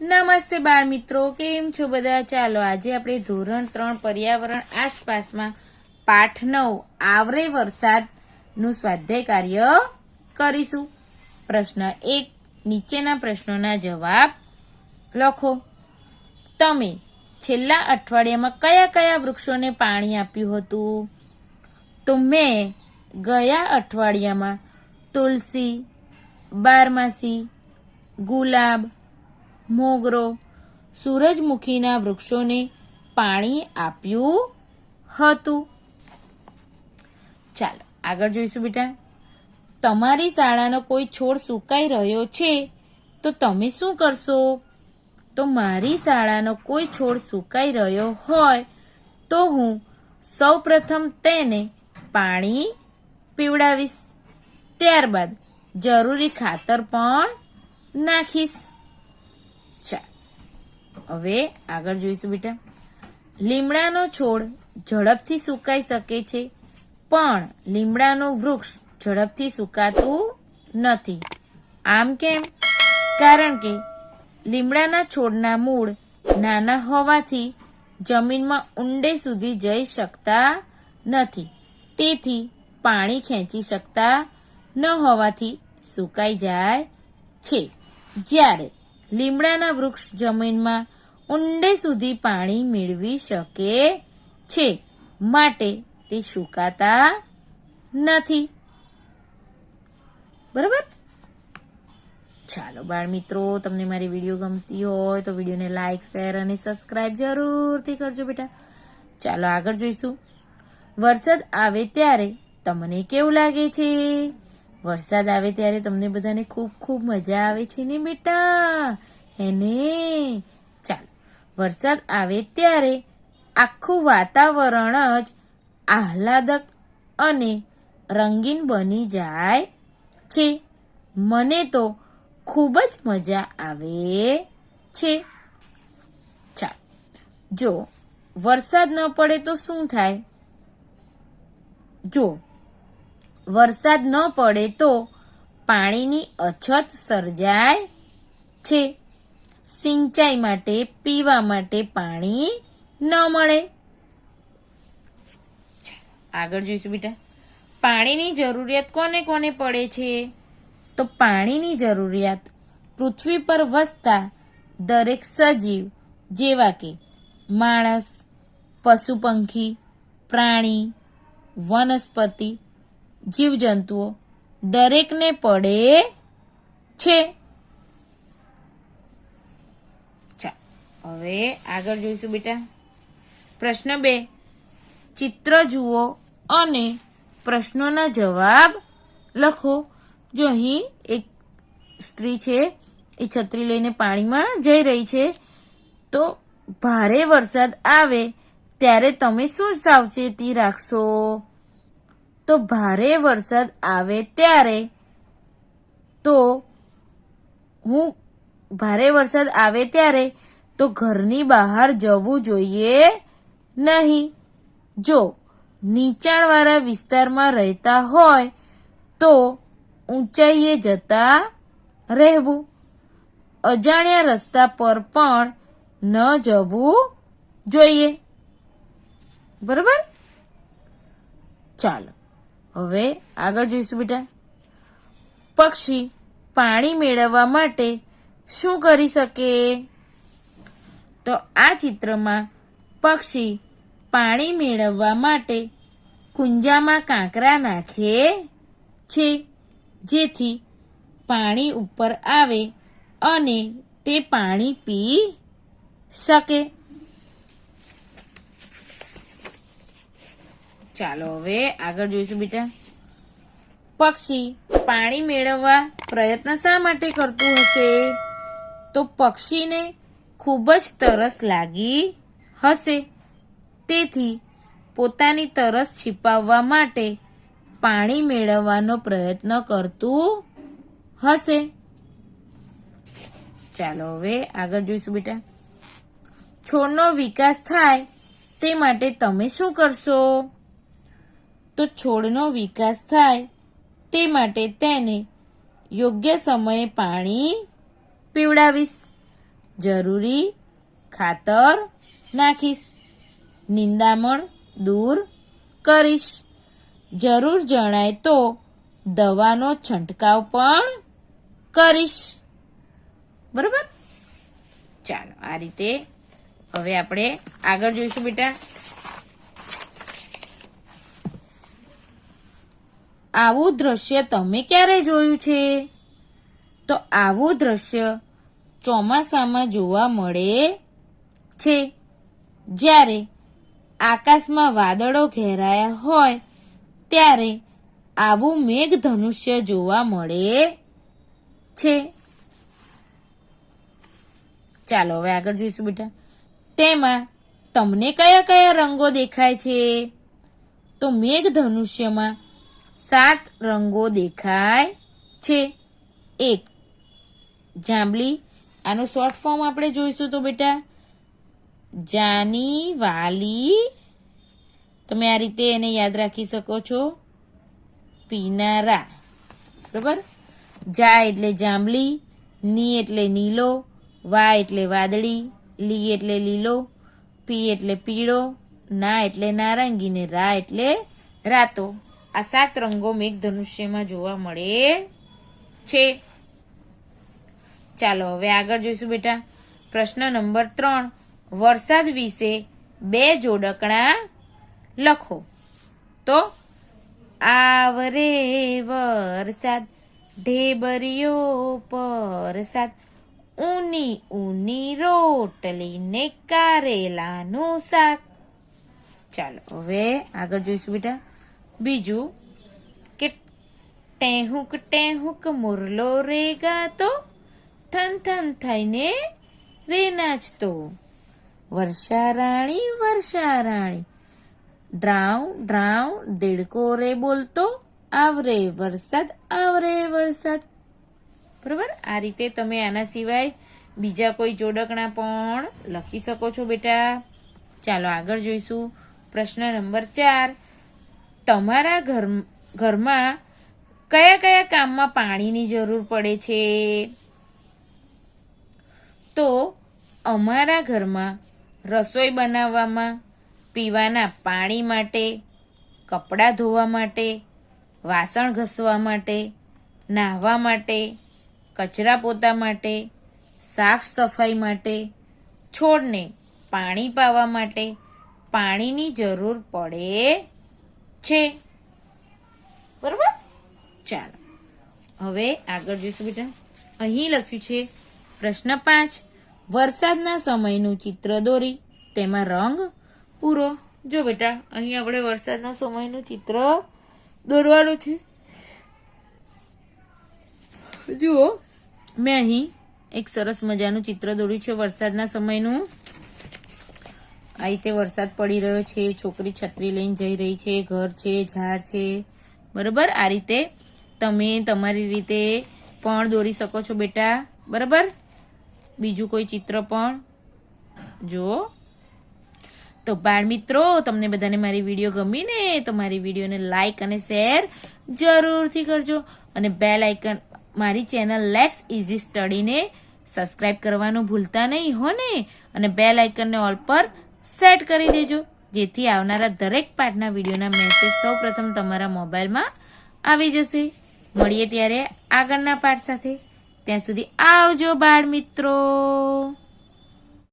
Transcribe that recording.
નમસ્તે બાળ મિત્રો, કેમ છો બધા? ચાલો આજે આપણે ધોરણ ત્રણ પર્યાવરણ આસપાસમાં પાઠ નવ, આવરે વરસાદનું સ્વાધ્યાય કાર્ય કરીશું. પ્રશ્ન એક, નીચેના પ્રશ્નોના જવાબ લખો. તમે છેલ્લા અઠવાડિયામાં કયા કયા વૃક્ષોને પાણી આપ્યું હતું? તો મેં ગયા અઠવાડિયામાં તુલસી, બારમાસી, ગુલાબ મોગરો. સૂરજમુખીના વૃક્ષોને પાણી આપ્યું હતું. ચાલો, આગળ જોઈશું બેટા. તમારી શાળાનો કોઈ છોડ સુકાઈ રહ્યો છે, તો તમે શું કરશો? તો મારી શાળાનો કોઈ છોડ સુકાઈ રહ્યો હોય, તો હું સૌપ્રથમ તેને પાણી પીવડાવીશ. ત્યારબાદ જરૂરી ખાતર પણ નાખીશ. હવે આગળ જોઈશું બેટા. લીમડાનો છોડ ઝડપથી સુકાઈ શકે છે, પણ લીમડાનું વૃક્ષ ઝડપથી સુકાતું નથી. આમ કેમ? કારણ કે લીમડાના છોડના મૂળ નાના હોવાથી જમીનમાં ઊંડે સુધી જઈ શકતા નથી. તેથી પાણી ખેંચી શકતા ન હોવાથી સુકાઈ જાય છે. જ્યારે લીમડાના વૃક્ષ જમીનમાં ઊંડે સુધી પાણી મેળવી શકે છે. માટે તે સુકાતા નથી. બરાબર? ચાલો બાળ મિત્રો તમને મારી વીડિયો ગમતી હોય તો વિડીયોને લાઈક, શેર અને સબસ્ક્રાઇબ જરૂરથી કરજો બેટા. ચાલો આગળ જોઈશું. વરસાદ આવે ત્યારે તમને કેવું લાગે છે? વરસાદ આવે ત્યારે તમને બધાને ખૂબ ખૂબ મજા આવે છે ને બેટા? ચાલો વરસાદ આવે ત્યારે આખું વાતાવરણ જ આહલાદક અને રંગીન બની જાય છે. મને તો ખૂબ જ મજા આવે છે. ચાલ. જો, વરસાદ ન પડે તો શું થાય? જો, વરસાદ ન પડે તો પાણીની અછત સર્જાય છે. સિંચાઈ માટે પીવા માટે પાણી ન મળે. આગળ જોઈશું બેટા. પાણીની જરૂરિયાત કોને કોને પડે છે? તો પાણીની જરૂરિયાત પૃથ્વી પર વસતા દરેક સજીવ જેવા કે માણસ પશુ પંખી પ્રાણી વનસ્પતિ જીવજંતુઓ દરેકને પડે છે ચા હવે આગળ જોઈશું બેટા. પ્રશ્ન બે. ચિત્ર જુઓ અને પ્રશ્નોના જવાબ લખો. જો અહીં એક સ્ત્રી છે, એ છત્રી લઈને પાણીમાં જઈ રહી છે, તો ભારે વરસાદ આવે, ત્યારે તમે શું સાવચેતી રાખશો? તો ભારે વરસાદ આવે ત્યારે, તો હું, ભારે વરસાદ આવે ત્યારે તો ઘરની બહાર જવું જોઈએ નહીં. જો નીચાણવાળા વિસ્તારમાં રહેતા હોય તો ઊંચાઈએ જતા રહેવું. અજાણ્યા રસ્તા પર પણ ન જવું જોઈએ. બરાબર? ચાલો, હવે આગળ જોઈશું બેટા. પક્ષી પાણી મેળવવા માટે શું કરી શકે? તો આ ચિત્રમાં પક્ષી પાણી મેળવવા માટે કુંજામાં કાંકરા નાખે છે, જેથી પાણી ઉપર આવે અને તે પાણી પી શકે. ચાલો હવે આગળ જોઈશું બેટા. પક્ષી પાણી મેળવવા પ્રયત્ન શા માટે કરતું હશે? તો પક્ષીને ખૂબ જ તરસ લાગી હશે. તેથી પોતાની તરસ છિપાવવા માટે પાણી મેળવવાનો પ્રયત્ન કરતું હશે. ચાલો હવે આગળ જોઈશું બેટા. છોડનો વિકાસ થાય તે માટે તમે શું કરશો? તો છોડનો વિકાસ થાય તે માટે તેને યોગ્ય સમયે પાણી પીવડાવીશ. જરૂરી ખાતર નાખીશ. નિંદામણ દૂર કરીશ. જરૂર જણાય તો દવાનો છંટકાવ પણ કરીશ. બરોબર? ચાલો, આ રીતે હવે આપણે આગળ જોઈશું બેટા. આવું દ્રશ્ય તમે ક્યારે જોયું છે? તો આવું દ્રશ્ય ચોમાસામાં જોવા મળે છે. જ્યારે આકાશમાં વાદળો ઘેરાયા હોય, ત્યારે આવું મેઘધનુષ્ય જોવા મળે છે. ચાલો, હવે આગળ જોઈશું બેટા. તેમાં તમને કયા કયા રંગો દેખાય છે? તો મેઘધનુષ્યમાં સાત રંગો દેખાય છે. એક, જાંબલી આનું શોર્ટ ફોર્મ આપણે જોઈશું તો બેટા. જાની વાલી તમે આ રીતે એને યાદ રાખી શકો છો. પીનારા. બરોબર? જા એટલે જાંબલી, ની એટલે નીલો, વા એટલે વાદળી, લી એટલે લીલો, પી એટલે પીળો, ના એટલે નારંગી ને રા એટલે રાતો. આ સાત રંગો મેઘધનુષ્યમાં જોવા મળે છે. ચાલો, હવે આગળ જોઈશું બેટા. પ્રશ્ન નંબર ત્રણ. વરસાદ વિશે બે જોડકણા લખો. તો, આવરે વરસાદ ઢેબરિયો પરસાદ, ઊની ઊની રોટલી ને કારેલાનું શાક. ચાલો, હવે આગળ જોઈશું બેટા. બીજું, કે ટેહુક ટેહુક મુરલો રેગા ગાતો થન થન થઈને રે નાચતો. વર્ષા રાણી વર્ષા રાણી ડ્રાઉ ડ્રાઉ, દેડકો રે બોલતો, આવરે વરસાદ આવરે વરસાદ. બરોબર? આ રીતે તમે આના સિવાય બીજા કોઈ જોડકણા પણ લખી શકો છો બેટા. ચાલો આગળ જોઈશું. પ્રશ્ન નંબર ચાર. તમારા ઘર, ઘરમાં કયા કયા કામમાં પાણીની જરૂર પડે છે? તો અમારા ઘરમાં રસોઈ બનાવવામાં, પીવાના પાણી માટે, કપડાં ધોવા માટે, વાસણ ઘસવા માટે, નાહવા માટે, કચરા પોતા માટે, સાફ સફાઈ માટે, છોડને પાણી પાવા માટે પાણીની જરૂર પડે છે. બરોબર? ચાલો. હવે આગળ જોઈશું બેટા. અહીં લખ્યું છે પ્રશ્ન પાંચ. વરસાદના સમયનું ચિત્ર દોરી. તેમાં રંગ પૂરો. જો બેટા, અહીં આપણે વરસાદના સમયનું ચિત્ર દોરવાનું છે. જુઓ, મેં અહીં એક સરસ મજાનું ચિત્ર દોર્યું છે. વરસાદના સમયનું આ રીતે વરસાદ પડી રહ્યો છે. છોકરી છત્રી લઈને જઈ રહી છે. ઘર છે, ઝાડ છે. બરાબર? આ રીતે તમે તમારી રીતે પણ દોરી શકો છો બેટા. બરાબર? બીજું કોઈ ચિત્ર પણ? જુઓ. તો બાળ મિત્રો, તમને બધાને મારી વીડિયો ગમી ને તો મારી વિડીયોને લાઇક અને શેર જરૂરથી કરજો. અને બેલ આઇકન મારી ચેનલ લેટ્સ ઇઝી સ્ટડીને સબસ્ક્રાઇબ કરવાનું ભૂલતા નહીં, હો ને? અને બેલ આઇકનને ઓલ પર સેટ કરી દેજો, જેથી આવનારા દરેક પાઠના વિડીયોના મેસેજ સૌપ્રથમ તમારા મોબાઈલમાં આવી જશે. મળીએ ત્યારે આગળના પાઠ સાથે. ત્યાં સુધી આવજો બાળ મિત્રો